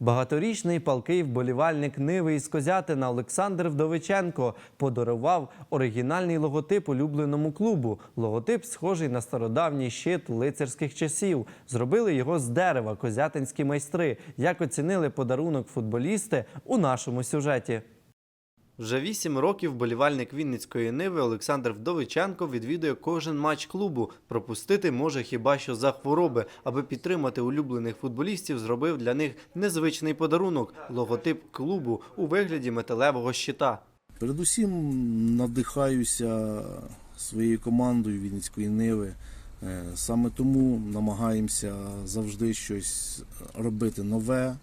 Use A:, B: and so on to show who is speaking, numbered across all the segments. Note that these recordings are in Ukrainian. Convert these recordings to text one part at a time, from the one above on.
A: Багаторічний палкий вболівальник Ниви із Козятина Олександр Вдовиченко подарував оригінальний логотип улюбленому клубу. Логотип схожий на стародавній щит лицарських часів. Зробили його з дерева козятинські майстри. Як оцінили подарунок футболісти у нашому сюжеті. Вже вісім років болівальник Вінницької Ниви Олександр Вдовиченко відвідує кожен матч клубу. Пропустити може хіба що за хвороби. Аби підтримати улюблених футболістів, зробив для них незвичний подарунок логотип клубу у вигляді металевого щита.
B: Передусім надихаюся своєю командою Вінницької Ниви. Е, Саме тому намагаємося завжди щось робити нове.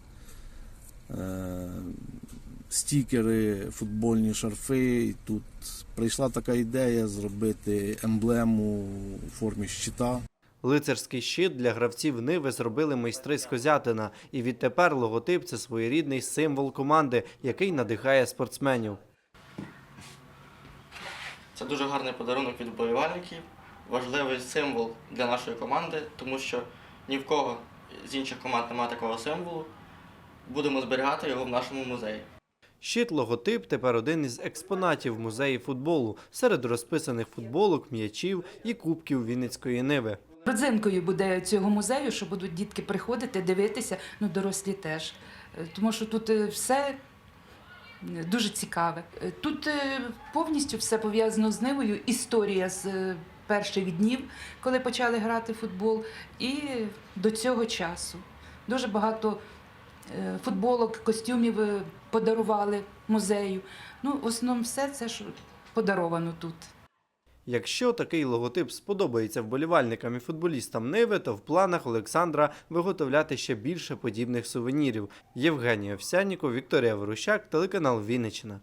B: Стікери, футбольні шарфи. І тут прийшла така ідея зробити емблему у формі щита.
A: Лицарський щит для гравців Ниви зробили майстри з Козятина. І відтепер логотип це своєрідний символ команди, який надихає спортсменів.
C: Це дуже гарний подарунок від вболівальників, важливий символ для нашої команди, тому що ні в кого з інших команд немає такого символу. Будемо зберігати його в нашому музеї.
A: Щит логотип тепер один із експонатів музеї футболу серед розписаних футболок, м'ячів і кубків Вінницької Ниви.
D: Родзинкою буде цього музею, що будуть дітки приходити, дивитися, ну дорослі теж. Е, Тому що тут е, все е, дуже цікаве. Тут повністю все пов'язано з Нивою. Історія з перших днів, коли почали грати в футбол, і до цього часу. Дуже багато футболок, костюмів е, подарували музею. Ну, в основному все це ж подаровано тут.
A: Якщо такий логотип сподобається вболівальникам і футболістам Ниви, то в планах Олександра виготовляти ще більше подібних сувенірів. Євгенія Овсяніко, Вікторія Ворущак, телеканал Вінниччина.